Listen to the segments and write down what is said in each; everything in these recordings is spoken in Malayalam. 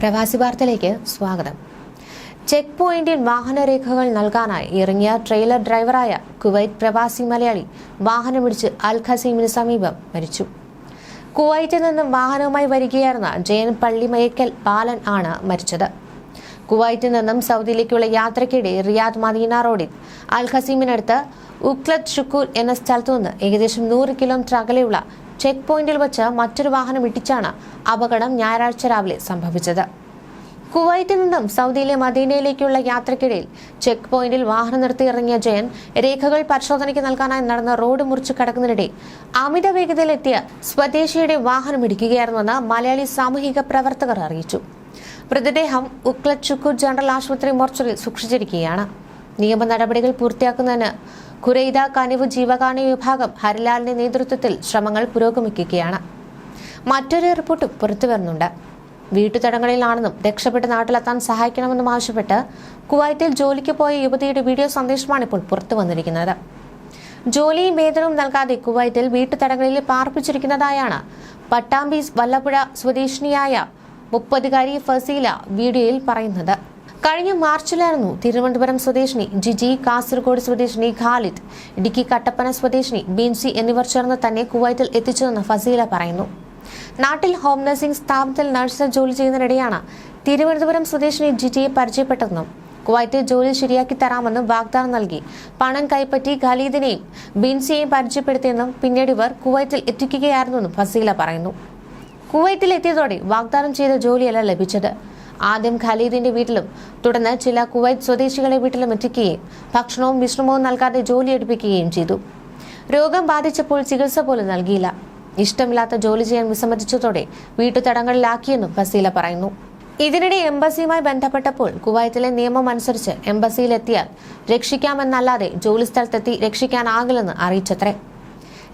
പ്രവാസി വാർത്തയിലേക്ക് സ്വാഗതം. ചെക്ക് പോയിന്റിൽ വാഹനരേഖകൾ നൽകാനായി ഇറങ്ങിയ ട്രെയിലർ ഡ്രൈവറായ കുവൈറ്റ് പ്രവാസി മലയാളി വാഹനമിടിച്ച് അൽ ഖസീമിന് സമീപം മരിച്ചു. കുവൈറ്റിൽ നിന്നും വാഹനവുമായി വരികയായിരുന്ന ജയൻ പള്ളിമയക്കൽ ബാലൻ ആണ് മരിച്ചത്. കുവൈറ്റിൽ നിന്നും സൗദിയിലേക്കുള്ള യാത്രയ്ക്കിടെ റിയാദ് മദീന റോഡിൽ അൽ ഖസീമിനടുത്ത് ഉക്ലത് ഷുക്കൂർ എന്ന സ്ഥലത്തു നിന്ന് ഏകദേശം നൂറ് കിലോമീറ്റർ അകലെയുള്ള ചെക്ക് പോയിന്റിൽ വച്ച് മറ്റൊരു വാഹനം ഇടിച്ചാണ് അപകടം ഞായറാഴ്ച രാവിലെ സംഭവിച്ചത്. കുവൈറ്റിൽ നിന്നും സൗദിയിലെ മദീനയിലേക്കുള്ള യാത്രക്കിടയിൽ ചെക്ക് പോയിന്റിൽ വാഹനം നിർത്തി ഇറങ്ങിയ ജയൻ രേഖകൾ പരിശോധനയ്ക്ക് നൽകാനായി നടന്ന റോഡ് മുറിച്ച് കടക്കുന്നതിനിടെ അമിത വേഗതയിലെത്തിയ സ്വദേശിയുടെ വാഹനം ഇടിക്കുകയായിരുന്നുവെന്ന് മലയാളി സാമൂഹിക പ്രവർത്തകർ അറിയിച്ചു. മൃതദേഹം ഉക്ലച്ചുക്കൂർ ജനറൽ ആശുപത്രി മോർച്ചറിൽ സൂക്ഷിച്ചിരിക്കുകയാണ്. നിയമ നടപടികൾ പൂർത്തിയാക്കുന്നതിന് ഖുരൈദ കനിവ് ജീവകാണി വിഭാഗം ഹരിലാലിന്റെ നേതൃത്വത്തിൽ ശ്രമങ്ങൾ പുരോഗമിക്കുകയാണ്. മറ്റൊരു റിപ്പോർട്ടും പുറത്തുവരുന്നുണ്ട് വീട്ടുതടങ്ങളിലാണെന്നും രക്ഷപ്പെട്ട് നാട്ടിലെത്താൻ സഹായിക്കണമെന്നും ആവശ്യപ്പെട്ട് കുവൈറ്റിൽ ജോലിക്ക് പോയ യുവതിയുടെ വീഡിയോ സന്ദേശമാണ് ഇപ്പോൾ പുറത്തു വന്നിരിക്കുന്നത്. ജോലിയും വേതനവും നൽകാതെ കുവൈറ്റിൽ വീട്ടുതടങ്ങളിൽ പാർപ്പിച്ചിരിക്കുന്നതായാണ് പട്ടാമ്പി വല്ലപ്പുഴ സ്വദേശിനിയായ മുപ്പതുകാരി ഫസീല വീഡിയോയിൽ പറയുന്നത്. കഴിഞ്ഞ മാർച്ചിലായിരുന്നു തിരുവനന്തപുരം സ്വദേശിനി ജിജി കാസർഗോഡ് സ്വദേശിനി ഖാലിദ് ഇടുക്കി കട്ടപ്പന സ്വദേശിനി ബീൻസി എന്നിവർ ചേർന്ന് തന്നെ കുവൈറ്റിൽ എത്തിച്ചതെന്ന് ഫസീല പറയുന്നു. നാട്ടിൽ ഹോം നഴ്സിംഗ് സ്ഥാപനത്തിൽ നഴ്സ് ജോലി ചെയ്യുന്നതിനിടെയാണ് തിരുവനന്തപുരം സ്വദേശിനി ജിജിയെ പരിചയപ്പെട്ടതെന്നും കുവൈറ്റിൽ ജോലി ശരിയാക്കി തരാമെന്നും വാഗ്ദാനം നൽകി. പണം കൈപ്പറ്റി ഖലീദിനെയും ബിൻസിയെയും പരിചയപ്പെടുത്തിയെന്നും പിന്നീട് ഇവർ കുവൈറ്റിൽ എത്തിക്കുകയായിരുന്നുവെന്നും ഫസീല പറയുന്നു. കുവൈറ്റിൽ എത്തിയതോടെ വാഗ്ദാനം ചെയ്ത ജോലിയല്ല ലഭിച്ചത്. ആദ്യം ഖലീദിന്റെ വീട്ടിലും തുടർന്ന് ചില കുവൈറ്റ് സ്വദേശികളെ വീട്ടിലും എത്തിക്കുകയും ഭക്ഷണവും വിശ്രമവും നൽകാതെ ജോലി എടുപ്പിക്കുകയും ചെയ്തു. രോഗം ബാധിച്ചപ്പോൾ ചികിത്സ പോലും നൽകിയില്ല. ഇഷ്ടമില്ലാത്ത ജോലി ചെയ്യാൻ വിസമ്മതിച്ചതോടെ വീട്ടുതടങ്ങളിലാക്കിയെന്നും ഫസീല പറയുന്നു. ഇതിനിടെ എംബസിയുമായി ബന്ധപ്പെട്ടപ്പോൾ കുവൈത്തിലെ നിയമം അനുസരിച്ച് എംബസിയിലെത്തിയാൽ രക്ഷിക്കാമെന്നല്ലാതെ ജോലി സ്ഥലത്തെത്തി രക്ഷിക്കാനാകില്ലെന്ന് അറിയിച്ചത്രേ.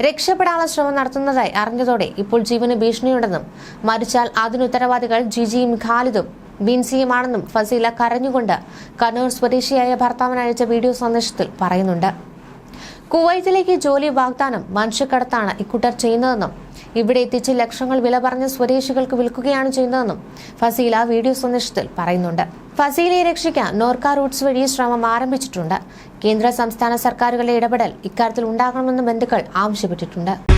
രക്ഷപ്പെടാനുള്ള ശ്രമം നടത്തുന്നതായി അറിഞ്ഞതോടെ ഇപ്പോൾ ജീവന് ഭീഷണിയുണ്ടെന്നും മരിച്ചാൽ അതിനുത്തരവാദികൾ ജിജിയും ഖാലിദും ബിൻസിയുമാണെന്നും ഫസീല കരഞ്ഞുകൊണ്ട് കണ്ണൂർ സ്വദേശിയായ ഭർത്താവിന് അയച്ച വീഡിയോ സന്ദേശത്തിൽ പറയുന്നുണ്ട്. കുവൈറ്റിലേക്ക് ജോലി വാഗ്ദാനം മനുഷ്യക്കടത്താണ് ഇക്കൂട്ടർ ചെയ്യുന്നതെന്നും ഇവിടെ എത്തിച്ച് ലക്ഷങ്ങൾ വില പറഞ്ഞ സ്വദേശികൾക്ക് വിൽക്കുകയാണ് ചെയ്യുന്നതെന്നും ഫസീല വീഡിയോ സന്ദേശത്തിൽ പറയുന്നുണ്ട്. ഫസീലയെ രക്ഷിക്കാൻ നോർക്ക റൂട്ട്സ് വഴി ശ്രമം ആരംഭിച്ചിട്ടുണ്ട്. കേന്ദ്ര സംസ്ഥാന സർക്കാരുകളുടെ ഇടപെടൽ ഇക്കാര്യത്തിൽ ഉണ്ടാകണമെന്ന് ബന്ധുക്കൾ ആവശ്യപ്പെട്ടിട്ടുണ്ട്.